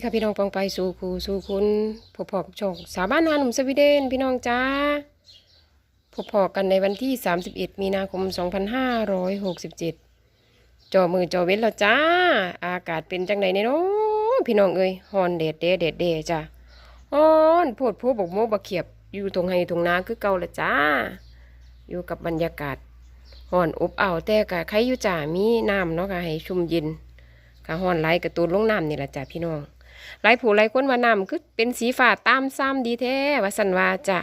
นี่ค่ะพี่น้องปองไปสู่ครูสู่คุณพบพบช่องสาวบ้านนาหนุ่มสวีเดน พี่น้องจ้าพบพอกันในวันที่ 31 มีนาคม 2567จอมือจอเว้นแล้วจ้า อากาศเป็นจังไดเนี่ยเนาะพี่น้องเอ้ยฮอนเดดเดดเดดเดจ้าฮอนโพดโพบกโมบกเขียบอยู่ตรงไห้ตรงนาคือเก่าละจ้า อยู่กับบรรยากาศฮอนอบอ้าวแต่กะใครอยู่จ้ามีน้ำเนาะค่ะให้ชุ่มเย็นกะฮอนไหลกระตูนลงน้ำนี่ละจ้าพี่น้อง หลายผู้หลายคนว่าน้ำคือเป็นสีฟ้าตามซ้ำดีแท้ว่าสันว่าจ้ะ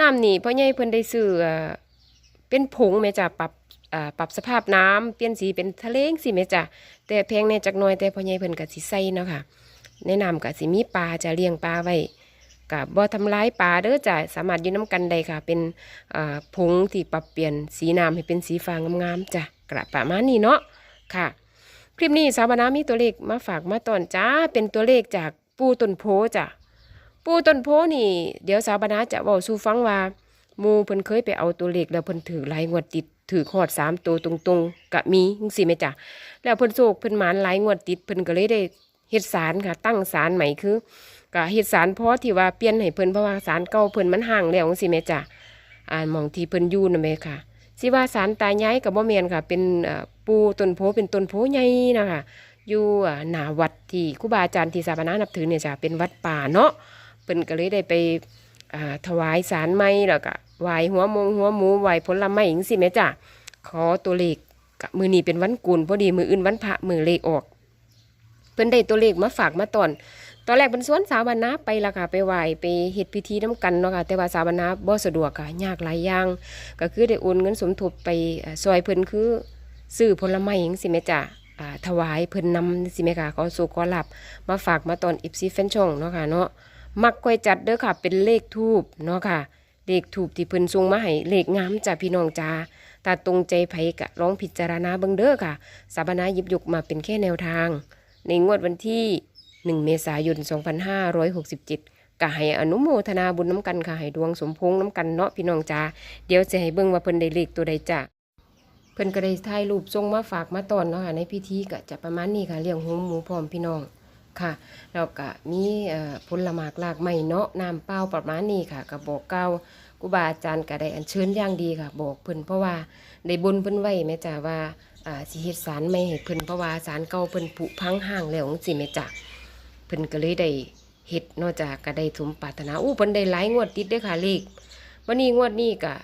น้ำนี่พ่อใหญ่เพิ่นได้ซื้อเอ่อเป็นผงแม่จ้ะปรับอ่าปรับสภาพน้ำเปลี่ยนสีเป็นทะเลงสิแม่จ้ะแต่แพงแน่จักน่อยแต่พ่อใหญ่เพิ่นก็สิใส่เนาะค่ะในน้ำก็สิมีปลาจะเลี้ยงปลาไว้ก็บ่ทำร้ายปลาเด้อจ้ะสามารถยู่น้ำกันได้ค่ะ เป็นอ่าผงที่ปรับเปลี่ยนสีน้ำให้เป็นสีฟ้างามๆจ้ะกระประมาณนี้เนาะค่ะ ลิปนี้สาวบานามีตัวเลขมาฝากมาตอนจ้า เป็นตัวเลขจากปูต้นโพจ้ะ ปูต้นโพนี่ เดี๋ยวสาวบานาจะบอกสู่ฟังว่ามูเพิ่นเคยไปเอาตัวเลขแล้วเพิ่นถือหลายงวดติดถือขอดสามตัวตรงๆกะมีจังซี่ไหมจ้ะแล้วเพิ่นโศกเพิ่นหมานหลายงวดติดเพิ่นก็เลยได้เฮ็ดสารค่ะ ตั้งสารใหม่คือก็เฮ็ดสารเพราะที่ว่าเปลี่ยนให้เพิ่นเพราะว่าสารเก่าเพิ่นมันห่างแล้วจังซี่แม่จ้ะอ่านมองที่เพิ่นอยู่นั่นแหมค่ะ สิว่าสารตายายกับบ่แม่นค่ะ เป็นปูต้นโพเป็นต้นโพใหญ่นะคะอยู่หนาวัดที่ครูบาอาจารย์ที่สถาปนานับถือเนี่ยจ้ะเป็นวัดป่าเนาะเพิ่นก็เลยได้ไปถวายสารไม้แล้วก็ไหวหัวมงหัวหมูไหวผลไม้จังซี่แม่จ้ะขอตัวเลขกะมื้อนี้เป็นวันกุลพอดีมืออื่นวันพระมือเลขออก เพิ่นได้ตัวเลขมาฝากมาตอน ตอนแรกเป็นสวนสาวบรรณาไปละค่ะไปไหว้ไปเฮ็ดพิธีน้ำกันเนาะค่ะแต่ว่าสาวบรรณาบ่สะดวกค่ะยากหลายอย่างก็คือได้โอนเงินสมทบไปซอยเพิ่นคือซื้อผลไม้หยังสิแม่จ้ะอ่าถวายเพิ่นนำสิแม่ค่ะขอสู่ขอรับ มาฝากมาตอน FC แฟนช่องเนาะค่ะเนาะมักก้อยจัดเด้อค่ะ เป็นเลขทูบเนาะค่ะเลขทูบที่เพิ่นส่งมาให้เลขงามจ้ะพี่น้องจ้าถ้าตรงใจไผก็ลองพิจารณาเบิ่งเด้อค่ะสาบนาหยิบยกมาเป็นแค่แนวทาง ในงวดวันที่ 1 เมษายน 2567ก็ให้อนุโมทนาบุญน้ำกันค่ะให้ดวงสมพงษ์น้ำกันเนาะพี่น้องจ้าเดี๋ยวจะให้เบิ่งว่าเพิ่นได้เลขตัวใดจ้ะเพิ่นก็ได้ถ่ายรูปส่งมาฝากมาตอนเนาะค่ะในพิธีก็จะประมาณนี้ค่ะเลี้ยงหงหมูพร้อมพี่น้องค่ะแล้วก็มีผลหมากลากไม้เนาะน้ำเปล่าประมาณนี้ค่ะก็บอกเกล่าวครูบาอาจารย์ก็ได้อัญเชิญอย่างดีค่ะ บอกเพิ่นเพราะว่าได้บนเพิ่นไว้แม่จ้ะว่าสิเฮ็ดศาลใหม่ให้เพิ่นเพราะว่าศาลเก่าเพิ่นผุพังห่างแล้วจังซี่แม่จ้ะเพิ่นก็เลยได้เฮ็ดนอกจากก็ได้สมปรารถนาอู้เพิ่นได้หลายงวดติดเด้อค่ะเลขวันนี้งวดนี้ก็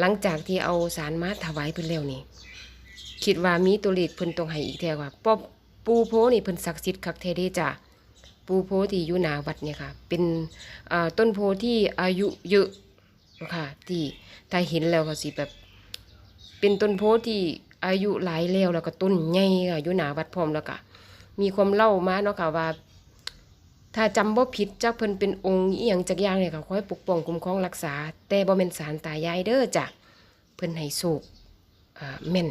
หลังจากที่เอาสารมาถวายเพิ่นแล้วนี่คิดว่ามีตัวเลขเพิ่นต้องให้อีกแท้ว่าปอบปูโพนี่เพิ่นศักดิ์สิทธิ์คักแท้เด้จ้ะปูโพที่อยู่หนาวัดเนี่ยค่ะ เป็นต้นโพที่อายุเยอะเนาะค่ะที่ถ้าเห็นแล้วก็สิแบบ เป็นต้นโพที่อายุหลายแล้วแล้วก็ต้นใหญ่ค่ะอยู่หนาวัดพร้อมแล้วก็มีความเล่ามาเนาะค่ะว่า ถ้าจำบ่ผิดจักเพิ่นเป็นองค์อีหยังจักอย่างเนี่ยก็คอยปกป้องคุ้มครองรักษา แต่บ่แม่นสารตายายเด้อจ้ะเพิ่นให้โชคอ่าแม่น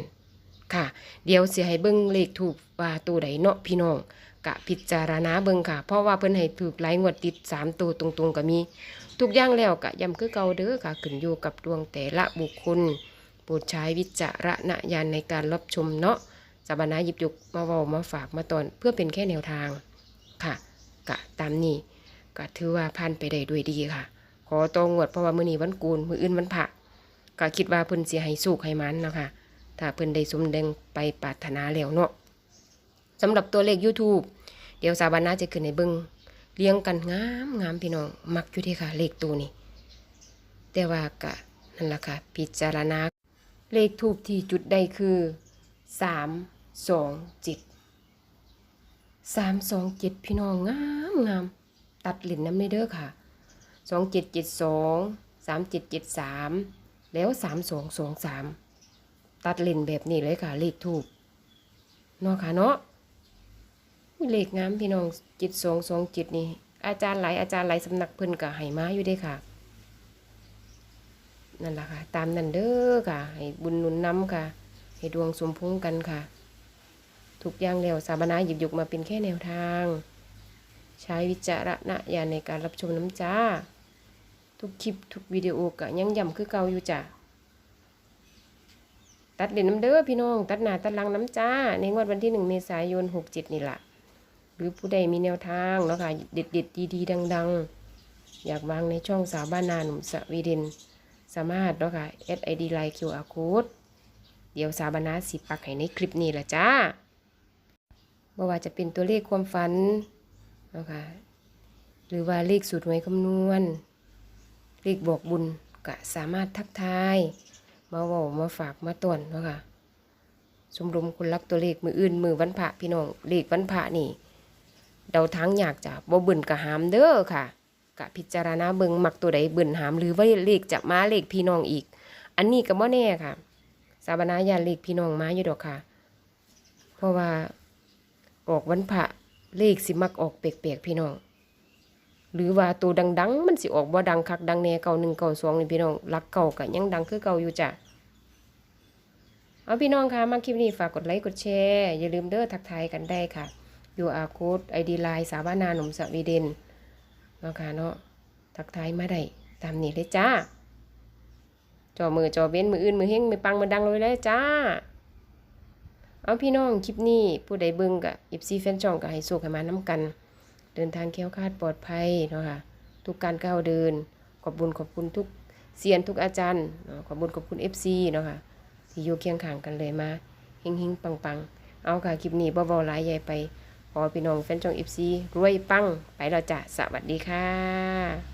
ค่ะ เดี๋ยวสิให้เบิ่งเลขถูกว่าตัวใดเนาะพี่น้องกะพิจารณาเบิ่งค่ะ เพราะว่าเพิ่นให้ถูกหลายงวดติด3ตัวตรงๆก็มี ทุกอย่างแล้วก็ย้ำคือเก่าเด้อค่ะขึ้นอยู่กับดวงแต่ละบุคคลโปรดใช้วิจารณญาณในการรับชมเนาะสาบานาหยิบยกมาเว้ามาฝากมาตอนเพื่อเป็นแค่แนวทางค่ะ กะตามนี้ก็ถือว่าผ่านไปได้ด้วยดีค่ะ ขอตองวดเพราะว่ามื้อนี้วันกูนมื้ออื่นวันพระก็คิดว่าเพิ่นสิให้สุขให้มันเนาะค่ะถ้าเพิ่นได้สมเดังไปปรารถนาแล้วเนาะสำหรับตัวเลข YouTube เดี๋ยวสาบานาจะขึ้นให้เบิงเรียงกันงามงามพี่น้อง มักอยู่เด้ค่ะ เลขตัวนี้ แต่ว่าก็นั่นละค่ะ พิจารณา เลขทูบที่จุดใดคือสามสองจิต 3 2 7 3 2 7พี่น้องงามงามตัดหลินน้ำในเด้อค่ะ2772 3773แล้วสามสองสองสามตัดเลนแบบนี้เลยค่ะ เลขถูกเนาะค่ะเนาะเลขงามพี่น้องจิตสองสองจิตนี่อาจารย์หลายอาจารย์หลายสำนักเพิ่นก็ให้มาอยู่ด้ค่ะ นั่นแหละค่ะ ตามนั่นเด้อค่ะ ให้บุญนุนน้ำค่ะ ให้ดวงสมพงษ์กันค่ะ ทุกอย่างแล้วสาบนาหยิบยกมาเป็นแค่แนวทาง ใช้วิจารณญาณในการรับชมน้ำจ้า ทุกคลิปทุกวิดีโอก็ยังย่ำคือเก่าอยู่จ้ะตัดเหรียญน้ำเด้อพี่น้อง ตัดหนาตัดลังน้ำจ้า ในงวดวันที่หนึ่งเมษายนหกเจ็ดนี่ล่ะหรือผู้ใดมีแนวทางเนาะค่ะเด็ดเด็ดดีๆ ดัง ๆ อยากวางในช่องสาวบ้านนาหนุ่มสวีเดน สามารถเนาะค่ะแอดไอดีไลน์ QR code เดี๋ยวสาวบ้านนาสิปักให้ในคลิปนี้ละจ้า บ่ว่าจะเป็นตัวเลขความฝันนะคะหรือว่าเลขสูตรหวยคำนวณ เลขบอกบุญก็สามารถทักทาย มาเว้ามาฝากมาต้นนะคะชมรมคนรักตัวเลขมืออื่นมือวันพระพี่น้องเลขวันพระนี่ เดาทางอยากจะบ่บิ่นกะหามเด้อค่ะกะพิจารณาเบิงมักตัวใดบิ่นหามหรือว่าเลขจะมาเลขพี่น้องอีก อันนี้ก็บ่แน่ค่ะ สาบานายาเลขพี่น้องมาอยู่ดอกค่ะ เพราะว่า ออกวันพระเลขสิมักออกแปลกๆพี่น้อง หรือว่าตัวดังๆ มันสิออกบ่ดังคักดังแน่เก่าหนึ่งเก่าสองนี่พี่น้องรักเก่าก็ยังดังคือเก่าอยู่จ้ะเอาพี่น้องคะมาคลิปนี้ฝากกดไลค์กดแชร์อย่าลืมเด้อทักทายกันได้ค่ะ QR code ID Line สาบานาหนุ่มสวีเดนเนาะค่ะเนาะทักทายมาได้ตามนี้เลยจ้าจอมือจอเว้นมืออื่นมือเฮงมือปังมือดังเลยเลยจ้า เอาพี่น้องคลิปนี้ผู้ใดเบิ่งกะอิบซีแฟนช่องก็ให้สู้กันมาน้ำกัน เดินทางแค้วคาดปลอดภัยเนาะค่ะทุกการก้าวเดิน ขอบบุญขอบคุณทุกเซียนทุกอาจารย์ขอบบุญขอบคุณ FC เนาะค่ะที่อยู่เคียงข้างกันเลยมาเฮงๆปังๆเอาค่ะคลิปนี้บ่บาหลายใหญ่ไปขอพี่น้องแฟนช่อง FC รวยปังไปแล้วจ้ะสวัสดีค่ะ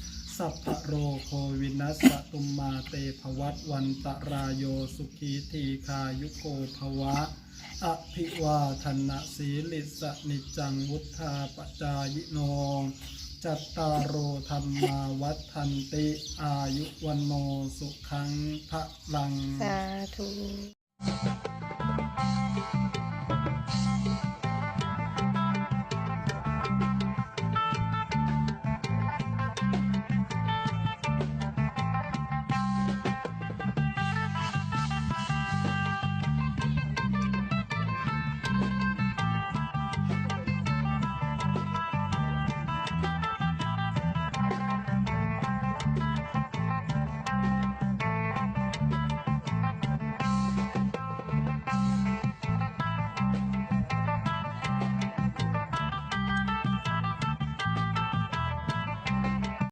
สัพพโรโควินัสสตุมมาเตภวัตวันตรายโยสุขีทีคายุโกภวะ อภิวาทนะสีลิสนิจังวุธาปจายโนจัตตารโอธรรมาวัฏันติ อายุวันโนสุขังพระลัง สาธุ